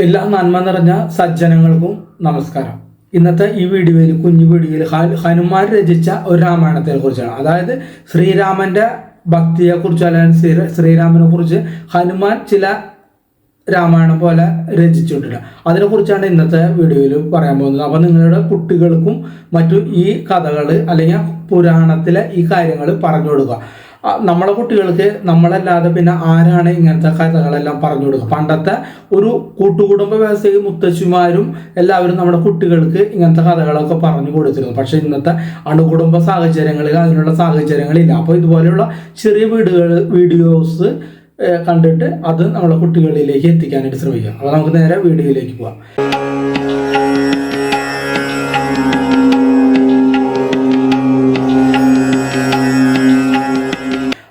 എല്ലാ നന്മ നിറഞ്ഞ സജ്ജനങ്ങൾക്കും നമസ്കാരം. ഇന്നത്തെ ഈ വീഡിയോയിൽ കുഞ്ഞു വീഡിയോയിൽ ഹനുമാൻ രചിച്ച ഒരു രാമായണത്തെ കുറിച്ചാണ് അതായത് ശ്രീരാമന്റെ ഭക്തിയെ കുറിച്ച് അല്ലെങ്കിൽ ശ്രീ- ശ്രീരാമനെ കുറിച്ച് ഹനുമാൻ ചില രാമായണം പോലെ രചിച്ചിട്ടുണ്ട്. അതിനെക്കുറിച്ചാണ് ഇന്നത്തെ വീഡിയോയിൽ പറയാൻ പോകുന്നത്. അപ്പോൾ നിങ്ങളുടെ കുട്ടികൾക്കും മറ്റും ഈ കഥകൾ അല്ലെങ്കിൽ പുരാണത്തിലെ ഈ കാര്യങ്ങൾ പറഞ്ഞു കൊടുക്കുക. നമ്മളെ കുട്ടികൾക്ക് നമ്മളല്ലാതെ പിന്നെ ആരാണ് ഇങ്ങനത്തെ കഥകളെല്ലാം പറഞ്ഞു കൊടുക്കുക? പണ്ടത്തെ ഒരു കൂട്ടുകുടുംബ വ്യവസ്ഥയിൽ മുത്തശ്ശിമാരും എല്ലാവരും നമ്മുടെ കുട്ടികൾക്ക് ഇങ്ങനത്തെ കഥകളൊക്കെ പറഞ്ഞു കൊടുത്തിരുന്നു. പക്ഷെ ഇന്നത്തെ അണുകുടുംബ സാഹചര്യങ്ങളിൽ അതിനുള്ള സാഹചര്യങ്ങളില്ല. അപ്പോൾ ഇതുപോലെയുള്ള ചെറിയ വീടുകൾ വീഡിയോസ് കണ്ടിട്ട് അത് നമ്മളെ കുട്ടികളിലേക്ക് എത്തിക്കാനായിട്ട് ശ്രമിക്കുക. അപ്പോൾ നമുക്ക് നേരെ വീഡിയോയിലേക്ക് പോവാം.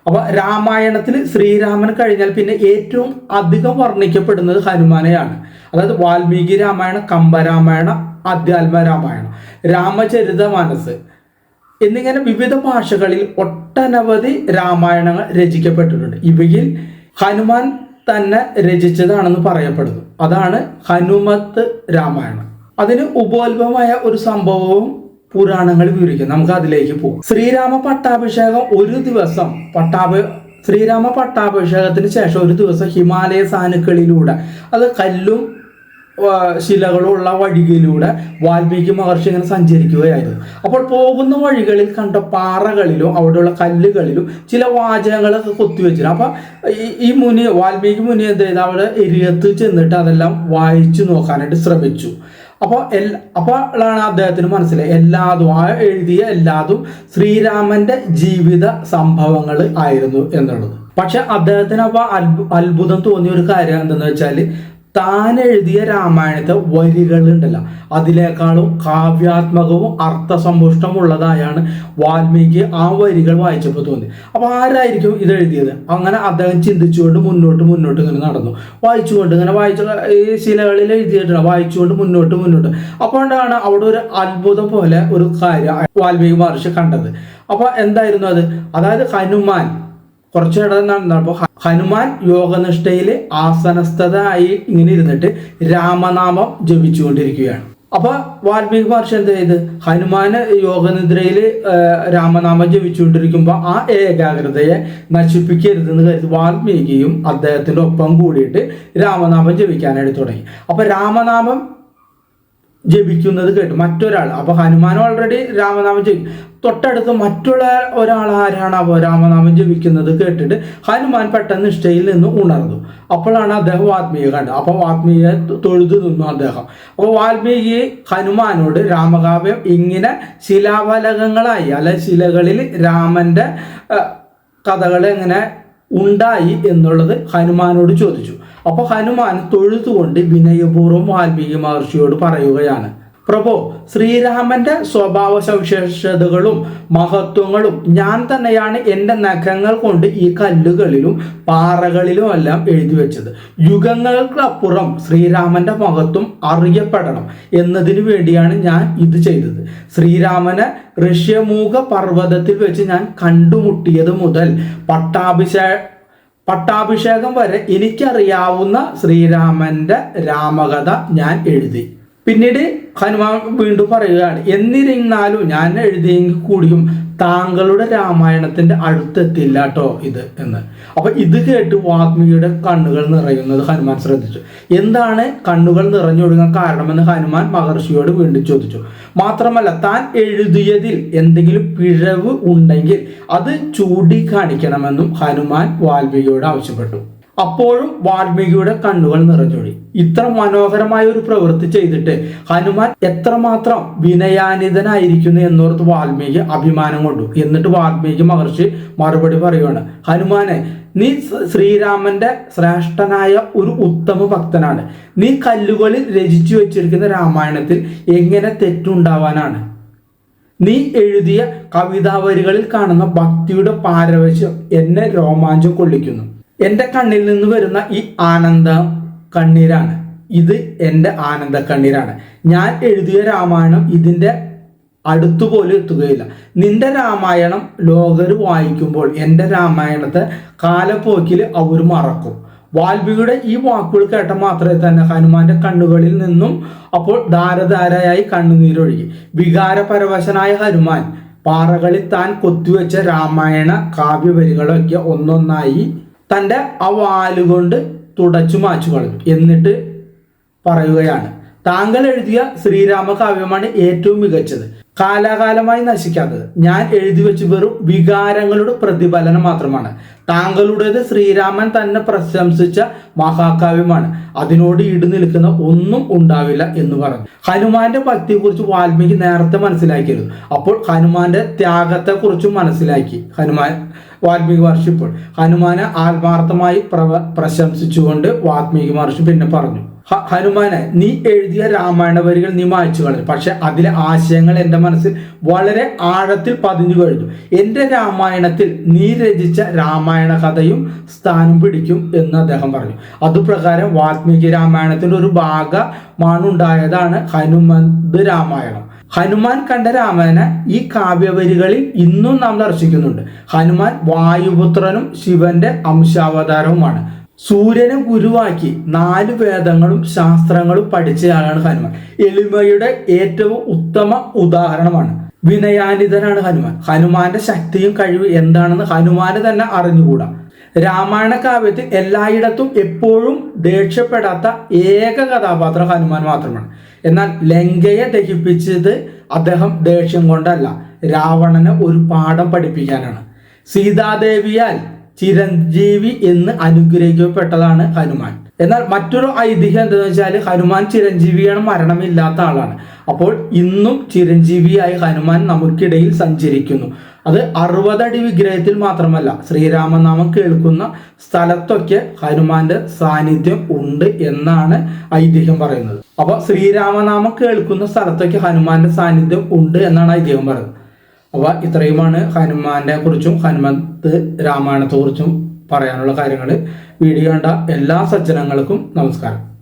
അപ്പൊ രാമായണത്തിൽ ശ്രീരാമൻ കഴിഞ്ഞാൽ പിന്നെ ഏറ്റവും അധികം വർണിക്കപ്പെടുന്നത് ഹനുമാനെയാണ്. അതായത് വാൽമീകി രാമായണം കമ്പരാമായണം അധ്യാത്മ രാമായണം രാമചരിത മനസ്സ് എന്നിങ്ങനെ വിവിധ ഭാഷകളിൽ ഒട്ടനവധി രാമായണങ്ങൾ രചിക്കപ്പെട്ടിട്ടുണ്ട്. ഇവയിൽ ഹനുമാൻ തന്നെ രചിച്ചതാണെന്ന് പറയപ്പെടുന്നു. അതാണ് ഹനുമത്ത് രാമായണം. അതിന് ഉപോത്ഭവമായ ഒരു സംഭവവും പുരാണങ്ങൾ വിവരിക്കും. നമുക്ക് അതിലേക്ക് പോകും. ശ്രീരാമ പട്ടാഭിഷേകം ഒരു ദിവസം. പട്ടാഭി ശ്രീരാമ പട്ടാഭിഷേകത്തിന് ശേഷം ഒരു ദിവസം ഹിമാലയ സാനുക്കളിലൂടെ അത് കല്ലും ശിലകളും ശിലകളുള്ള വഴികളിലൂടെ വാൽമീകി മഹർഷി ഇങ്ങനെ സഞ്ചരിക്കുകയായിരുന്നു. അപ്പോൾ പോകുന്ന വഴികളിൽ കണ്ട പാറകളിലും അവിടെയുള്ള കല്ലുകളിലും ചില വാചകങ്ങളൊക്കെ കൊത്തിവെച്ചിരുന്നു. അപ്പം ഈ മുനി വാൽമീകി മുനി എന്ത് ചെയ്ത്? അവിടെ എരിയത്ത് ചെന്നിട്ട് അതെല്ലാം വായിച്ചു നോക്കാനായിട്ട് ശ്രമിച്ചു. അപ്പോൾ എൽ അപ്പോഴാണ് അദ്ദേഹത്തിന് മനസ്സിലായി എല്ലാതും ആ എഴുതിയ എല്ലാതും ശ്രീരാമന്റെ ജീവിത സംഭവങ്ങൾ ആയിരുന്നു എന്നുള്ളത്. പക്ഷെ അദ്ദേഹത്തിന് അപ്പോൾ അത്ഭുതം തോന്നിയ ഒരു കാര്യം എന്തെന്ന് വെച്ചാൽ താൻ എഴുതിയ രാമായണത്തെ വരികളുണ്ടല്ല. അതിനേക്കാളും കാവ്യാത്മകവും അർത്ഥസമ്പുഷ്ടമുള്ളതായാണ് വാൽമീകി ആ വരികൾ വായിച്ചപ്പോൾ തോന്നി അപ്പോൾ ആരായിരിക്കും ഇത് എഴുതിയത് അങ്ങനെ അദ്ദേഹം ചിന്തിച്ചുകൊണ്ട് മുന്നോട്ട് മുന്നോട്ട് ഇങ്ങനെ നടന്നു. വായിച്ചുകൊണ്ട് ഇങ്ങനെ വായിച്ച ഈ ശിലകളിൽ എഴുതിയിട്ടുണ്ട്. വായിച്ചുകൊണ്ട് മുന്നോട്ട് മുന്നോട്ട്. അപ്പോഴാണ് അവിടെ ഒരു അത്ഭുതം പോലെ ഒരു കാര്യം വാൽമീകി മഹർഷി കണ്ടത്. അപ്പോൾ എന്തായിരുന്നു അത്? അതായത് ഹനുമാൻ കുറച്ചിടം നടന്നപ്പോൾ ഹനുമാൻ യോഗനിഷ്ഠയിൽ ആസനസ്ഥതായി ഇങ്ങനെ ഇരുന്നിട്ട് രാമനാമം ജപിച്ചുകൊണ്ടിരിക്കുകയാണ്. അപ്പൊ വാൽമീകി മഹർഷി എന്ത് ചെയ്ത്? ഹനുമാന് യോഗനിദ്രയിൽ രാമനാമം ജപിച്ചുകൊണ്ടിരിക്കുമ്പോൾ ആ ഏകാഗ്രതയെ നശിപ്പിക്കരുതെന്ന് കരുതി വാൽമീകിയും അദ്ദേഹത്തിന്റെ ഒപ്പം കൂടിയിട്ട് രാമനാമം ജപിക്കാനായിട്ട് തുടങ്ങി. അപ്പൊ രാമനാമം ജപിക്കുന്നത് കേട്ടു. മറ്റൊരാൾ അപ്പൊ ഹനുമാൻ ഓൾറെഡി രാമനാമം ജപിക്കും തൊട്ടടുത്ത് മറ്റുള്ള ഒരാൾ ആരാണ് അപ്പോൾ രാമനാമം ജപിക്കുന്നത് കേട്ടിട്ട് ഹനുമാൻ പെട്ടെന്ന് നിഷ്ഠയിൽ നിന്ന് ഉണർന്നു. അപ്പോഴാണ് അദ്ദേഹം ആത്മീയെ കണ്ടത്. അപ്പൊ ആത്മീയെ തൊഴുതു നിന്നു അദ്ദേഹം. അപ്പോൾ വാൽമീകി ഹനുമാനോട് രാമകാവ്യം ഇങ്ങനെ ശിലാഫലകങ്ങളായി അല്ലെ ശിലകളിൽ രാമന്റെ കഥകൾ എങ്ങനെ ഉണ്ടായി എന്നുള്ളത് ഹനുമാനോട് ചോദിച്ചു. അപ്പൊ ഹനുമാൻ തൊഴുതുകൊണ്ട് വിനയപൂർവം വാൽമീകി മഹർഷിയോട് പറയുകയാണ്. പ്രഭു ശ്രീരാമന്റെ സ്വഭാവ സവിശേഷതകളും മഹത്വങ്ങളും ഞാൻ തന്നെയാണ് എന്റെ നഖങ്ങൾ കൊണ്ട് ഈ കല്ലുകളിലും പാറകളിലും എല്ലാം എഴുതി വെച്ചത്. യുഗങ്ങൾക്കപ്പുറം ശ്രീരാമന്റെ മഹത്വം അറിയപ്പെടണം എന്നതിനു വേണ്ടിയാണ് ഞാൻ ഇത് ചെയ്തത്. ശ്രീരാമനെ ഋഷ്യമൂഖ പർവതത്തിൽ വെച്ച് ഞാൻ കണ്ടുമുട്ടിയത് മുതൽ പട്ടാഭിഷേ പട്ടാഭിഷേകം വരെ എനിക്കറിയാവുന്ന ശ്രീരാമന്റെ രാമകഥ ഞാൻ എഴുതി. പിന്നീട് ഹനുമാൻ വീണ്ടും പറയുകയാണ് എന്നിരുന്നാലും ഞാൻ എഴുതിയെങ്കിൽ കൂടിയും താങ്കളുടെ രാമായണത്തിന്റെ അടുത്തെത്തില്ല കേട്ടോ ഇത് എന്ന്. അപ്പൊ ഇത് കേട്ട് വാത്മീകിയുടെ കണ്ണുകൾ നിറയുന്നത് ഹനുമാൻ ശ്രദ്ധിച്ചു. എന്താണ് കണ്ണുകൾ നിറഞ്ഞൊഴുകാൻ കാരണമെന്ന് ഹനുമാൻ മഹർഷിയോട് വീണ്ടും ചോദിച്ചു. മാത്രമല്ല താൻ എഴുതിയതിൽ എന്തെങ്കിലും പിഴവ് ഉണ്ടെങ്കിൽ അത് ചൂണ്ടിക്കാണിക്കണമെന്നും ഹനുമാൻ വാൽമീകിയോട് ആവശ്യപ്പെട്ടു. അപ്പോഴും വാൽമീകിയുടെ കണ്ണുകൾ നിറഞ്ഞൊഴി. ഇത്ര മനോഹരമായ ഒരു പ്രവൃത്തി ചെയ്തിട്ട് ഹനുമാൻ എത്രമാത്രം വിനയാനിതനായിരിക്കുന്നു എന്നോർത്ത് വാൽമീകി അഭിമാനം കൊണ്ടു. എന്നിട്ട് വാൽമീകി മഹർഷി മറുപടി പറയുകയാണ് ഹനുമാനെ നീ ശ്രീരാമന്റെ ശ്രേഷ്ഠനായ ഒരു ഉത്തമ ഭക്തനാണ്. നീ കല്ലുകളിൽ രചിച്ചു വെച്ചിരിക്കുന്ന രാമായണത്തിൽ എങ്ങനെ തെറ്റുണ്ടാവാനാണ്? നീ എഴുതിയ കവിതാവരികളിൽ കാണുന്ന ഭക്തിയുടെ പാരവശ്യം എന്നെ രോമാഞ്ചം കൊള്ളിക്കുന്നു. എന്റെ കണ്ണിൽ നിന്ന് വരുന്ന ഈ ആനന്ദ കണ്ണീരാണ്. ഇത് എന്റെ ആനന്ദ കണ്ണീരാണ്. ഞാൻ എഴുതിയ രാമായണം ഇതിന്റെ അടുത്തുപോലും എത്തുകയില്ല. നിന്റെ രാമായണം ലോകർ വായിക്കുമ്പോൾ എന്റെ രാമായണത്തെ കാലപ്പോക്കിൽ അവർ മറക്കും. വാൽബിയുടെ ഈ വാക്കുകൾ കേട്ട മാത്രമേ തന്നെ ഹനുമാന്റെ കണ്ണുകളിൽ നിന്നും അപ്പോൾ ധാരധാരയായി കണ്ണുനീരൊഴുകി. വികാരപരവശനായ ഹനുമാൻ പാറകളിൽ താൻ കൊത്തിവെച്ച രാമായണ കാവ്യവരികളൊക്കെ ഒന്നൊന്നായി തന്റെ ആ വാലുകൊണ്ട് തുടച്ചു മാച്ചു കളഞ്ഞു. എന്നിട്ട് പറയുകയാണ് താങ്കൾ എഴുതിയ ശ്രീരാമ കാവ്യമാണ് ഏറ്റവും മികച്ചത്. കാലാകാലമായി നശിക്കാത്തത്. ഞാൻ എഴുതി വെച്ച് വെറും വികാരങ്ങളുടെ പ്രതിഫലനം മാത്രമാണ്. താങ്കളുടേത് ശ്രീരാമൻ തന്നെ പ്രശംസിച്ച മഹാകാവ്യമാണ്. അതിനോട് ഈട് നിൽക്കുന്ന ഒന്നും ഉണ്ടാവില്ല എന്ന് പറഞ്ഞു. ഹനുമാന്റെ ഭക്തിയെക്കുറിച്ച് വാൽമീകി നേരത്തെ മനസ്സിലാക്കിയിരുന്നു അപ്പോൾ ഹനുമാന്റെ ത്യാഗത്തെക്കുറിച്ചും മനസ്സിലാക്കി. ഹനുമാൻ വാൽമീകി മഹർഷി ഇപ്പോൾ ഹനുമാനെ ആത്മാർത്ഥമായി പ്രശംസിച്ചുകൊണ്ട് വാൽമീകി മഹർഷി പിന്നെ പറഞ്ഞു. ഹനുമാനെ നീ എഴുതിയ രാമായണ വരികൾ നീ മായ്ച്ചു കളഞ്ഞു. പക്ഷെ അതിലെ ആശയങ്ങൾ എന്റെ മനസ്സിൽ വളരെ ആഴത്തിൽ പതിഞ്ഞു കഴിഞ്ഞു. എന്റെ രാമായണത്തിൽ നീ രചിച്ച രാമായണ കഥയും സ്ഥാനം പിടിക്കും എന്ന് അദ്ദേഹം പറഞ്ഞു. അതുപ്രകാരം വാൽമീകി രാമായണത്തിന്റെ ഒരു ഭാഗമാണുണ്ടായതാണ് ഹനുമന്ത് രാമായണം. ഹനുമാൻ കണ്ട രാമനെ ഈ കാവ്യവരികളിൽ ഇന്നും നാം ദർശിക്കുന്നുണ്ട്. ഹനുമാൻ വായുപുത്രനും ശിവന്റെ അംശാവതാരവുമാണ്. സൂര്യനെ ഗുരുവാക്കി നാല് വേദങ്ങളും ശാസ്ത്രങ്ങളും പഠിച്ചയാളാണ് ഹനുമാൻ. എളിമയുടെ ഏറ്റവും ഉത്തമ ഉദാഹരണമാണ് വിനയാനിതനാണ് ഹനുമാൻ. ഹനുമാന്റെ ശക്തിയും കഴിവ് എന്താണെന്ന് ഹനുമാന് തന്നെ അറിഞ്ഞുകൂടാ. രാമായണ കാവ്യത്തിൽ എല്ലായിടത്തും എപ്പോഴും ദേഷ്യപ്പെടാത്ത ഏക കഥാപാത്രം ഹനുമാൻ മാത്രമാണ്. എന്നാൽ ലങ്കയെ ദഹിപ്പിച്ചത് അദ്ദേഹം ദേഷ്യം കൊണ്ടല്ല. രാവണനെ ഒരു പാഠം പഠിപ്പിക്കാനാണ്. സീതാദേവിയാൽ ചിരഞ്ജീവി എന്ന് അനുഗ്രഹിക്കപ്പെട്ടതാണ് ഹനുമാൻ. എന്നാൽ മറ്റൊരു ഐതിഹ്യം എന്താണെന്ന് വെച്ചാൽ ഹനുമാൻ ചിരഞ്ജീവിയാണ് മരണമില്ലാത്ത ആളാണ്. അപ്പോൾ ഇന്നും ചിരഞ്ജീവിയായി ഹനുമാൻ നമുക്കിടയിൽ സഞ്ചരിക്കുന്നു. അത് അറുപതടി വിഗ്രഹത്തിൽ മാത്രമല്ല ശ്രീരാമനാമം കേൾക്കുന്ന സ്ഥലത്തൊക്കെ ഹനുമാന്റെ സാന്നിധ്യം ഉണ്ട് എന്നാണ് ഐതിഹ്യം പറയുന്നത്. അപ്പൊ ശ്രീരാമനാമം കേൾക്കുന്ന സ്ഥലത്തൊക്കെ ഹനുമാന്റെ സാന്നിധ്യം ഉണ്ട് എന്നാണ് ഐതിഹ്യം പറയുന്നത്. അപ്പൊ ഇത്രയുമാണ് ഹനുമാനെ കുറിച്ചും ഹനുമത് രാമായണത്തെ കുറിച്ചും പറയാനുള്ള കാര്യങ്ങൾ വീഡിയോ കണ്ട എല്ലാ സജ്ജനങ്ങൾക്കും നമസ്കാരം.